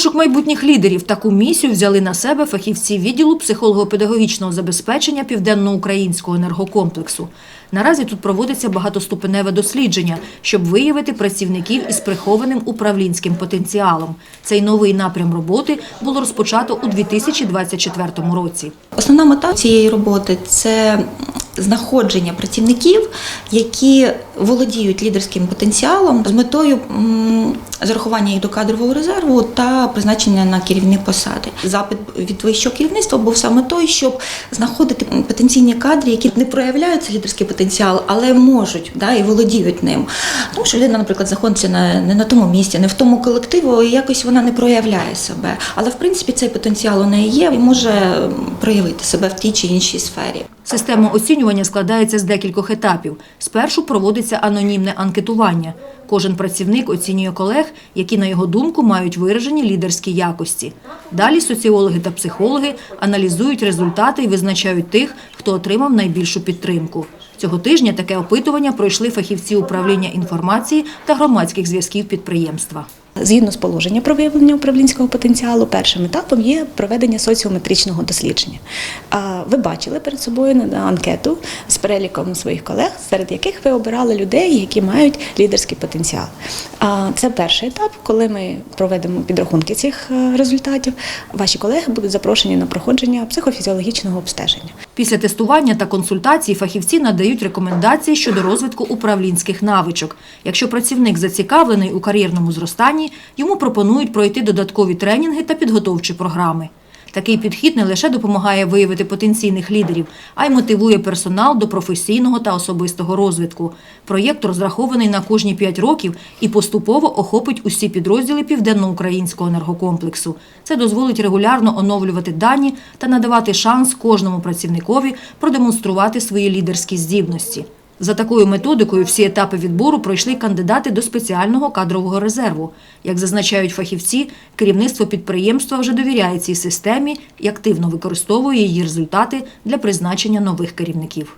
Пошук майбутніх лідерів таку місію взяли на себе фахівці відділу психолого-педагогічного забезпечення південноукраїнського енергокомплексу. Наразі тут проводиться багатоступеневе дослідження, щоб виявити працівників із прихованим управлінським потенціалом. Цей новий напрям роботи було розпочато у 2024 році. Основна мета цієї роботи це знаходження працівників, які володіють лідерським потенціалом з метою зарахування їх до кадрового резерву та призначення на керівні посади. Запит від вищого керівництва був саме той, щоб знаходити потенційні кадри, які не проявляють лідерський потенціал, але можуть да, і володіють ним. Тому що людина, наприклад, знаходиться на, не на тому місці, не в тому колективу, і якось вона не проявляє себе. Але в принципі цей потенціал у неї є і може проявити себе в тій чи іншій сфері. Система оцінювання складається з декількох етапів. Спершу проводиться анонімне анкетування. Кожен працівник оцінює колег, які, на його думку, мають виражені лідерські якості. Далі соціологи та психологи аналізують результати і визначають тих, хто отримав найбільшу підтримку. Цього тижня таке опитування пройшли фахівці управління інформації та громадських зв'язків підприємства. Згідно з положення про виявлення управлінського потенціалу, першим етапом є проведення соціометричного дослідження. Ви бачили перед собою анкету з переліком своїх колег, серед яких ви обирали людей, які мають лідерський потенціал. Це перший етап, коли ми проведемо підрахунки цих е, результатів. Ваші колеги будуть запрошені на проходження психофізіологічного обстеження. Після тестування та консультацій фахівці надають рекомендації щодо розвитку управлінських навичок. Якщо працівник зацікавлений у кар'єрному зростанні, йому пропонують пройти додаткові тренінги та підготовчі програми. Такий підхід не лише допомагає виявити потенційних лідерів, а й мотивує персонал до професійного та особистого розвитку. Проєкт розрахований на кожні 5 років і поступово охопить усі підрозділи південноукраїнського енергокомплексу. Це дозволить регулярно оновлювати дані та надавати шанс кожному працівникові продемонструвати свої лідерські здібності. За такою методикою всі етапи відбору пройшли кандидати до спеціального кадрового резерву. Як зазначають фахівці, керівництво підприємства вже довіряє цій системі і активно використовує її результати для призначення нових керівників.